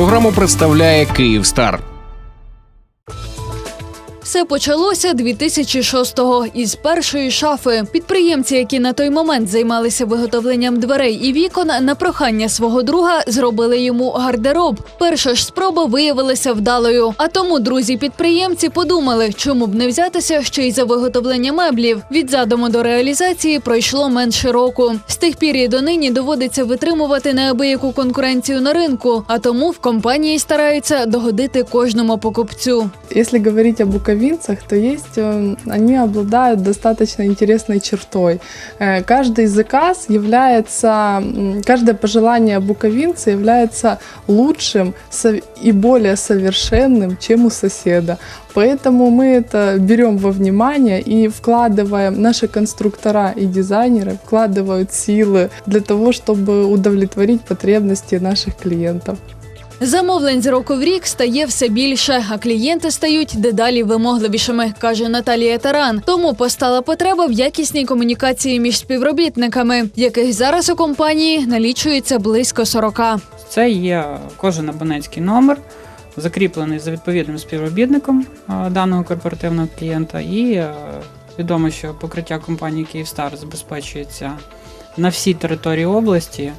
Програму представляє Київстар. Все почалося 2006-го із першої шафи. Підприємці, які на той момент займалися виготовленням дверей і вікон, на прохання свого друга зробили йому гардероб. Перша ж спроба виявилася вдалою. А тому друзі-підприємці подумали, чому б не взятися ще й за виготовлення меблів. Від задуму до реалізації пройшло менше року. З тих пір і донині доводиться витримувати неабияку конкуренцію на ринку, а тому в компанії стараються догодити кожному покупцю. Если говорить о буковинцах, то есть э, они обладают достаточно интересной чертой. Э, Каждый заказ является, каждое пожелание буковинца является лучшим и более совершенным, чем у соседа. Поэтому мы это берем во внимание и вкладываем, наши конструктора и дизайнеры вкладывают силы для того, чтобы удовлетворить потребности наших клиентов. Замовлень з року в рік стає все більше, а клієнти стають дедалі вимогливішими, каже Наталія Таран. Тому постала потреба в якісній комунікації між співробітниками, яких зараз у компанії налічується близько 40. Це є кожен абонентський номер, закріплений за відповідним співробітником даного корпоративного клієнта. І е, відомо, що покриття компанії Київстар забезпечується на всій території області.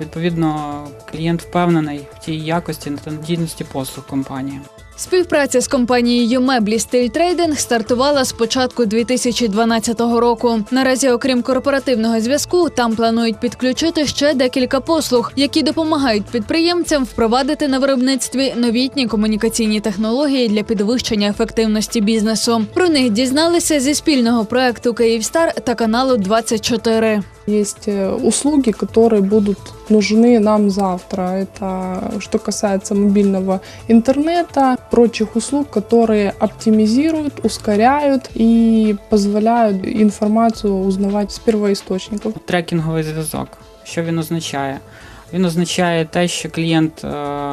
Відповідно, клієнт впевнений в тій якості та надійності послуг компанії. Співпраця з компанією меблі Стиль Трейдинг стартувала з початку 2012 року. Наразі, окрім корпоративного зв'язку, там планують підключити ще декілька послуг, які допомагають підприємцям впровадити на виробництві новітні комунікаційні технології для підвищення ефективності бізнесу. Про них дізналися зі спільного проекту Київстар та каналу 24. Есть э, услуги, которые будут нужны нам завтра. Это что касается мобильного интернета, прочих услуг, которые оптимизируют, ускоряют и позволяют информацию узнавать с первоисточников. Трекінговий зв'язок. Що він означає? Він означає те, що клієнт е,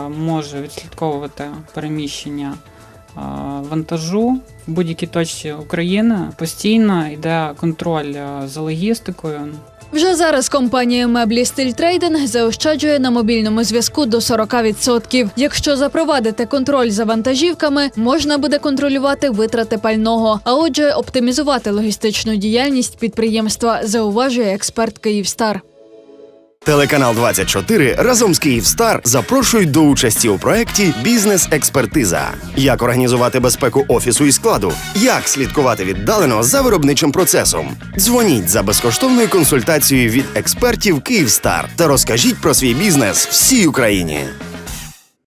може відслідковувати переміщення е, вантажу в будь-якій точці України. Постійно йде контроль е, за логістикою. Вже зараз компанія меблі Стиль Трейдинг заощаджує на мобільному зв'язку до 40%. Якщо запровадити контроль за вантажівками, можна буде контролювати витрати пального, а отже, оптимізувати логістичну діяльність підприємства, зауважує експерт Київстар. Телеканал 24 разом з Київстар запрошують до участі у проєкті Бізнес-експертиза. Як організувати безпеку офісу і складу, як слідкувати віддалено за виробничим процесом. Дзвоніть за безкоштовною консультацією від експертів Київстар та розкажіть про свій бізнес всій Україні.